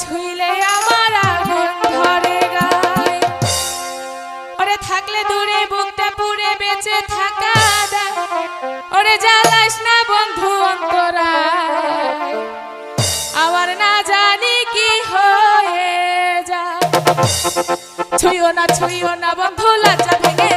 ছুঁইলে আমার আগুন ধরে গায়। ওরে থাকলে দূরে বুকটা পুড়ে বেঁচে থাকা ওরে জ্বালাস না বন্ধু অন্তরা। আমার না জানি কি হয়ে যায়। ছুইও না ছুঁইও না বন্ধু লাচা ভেঙে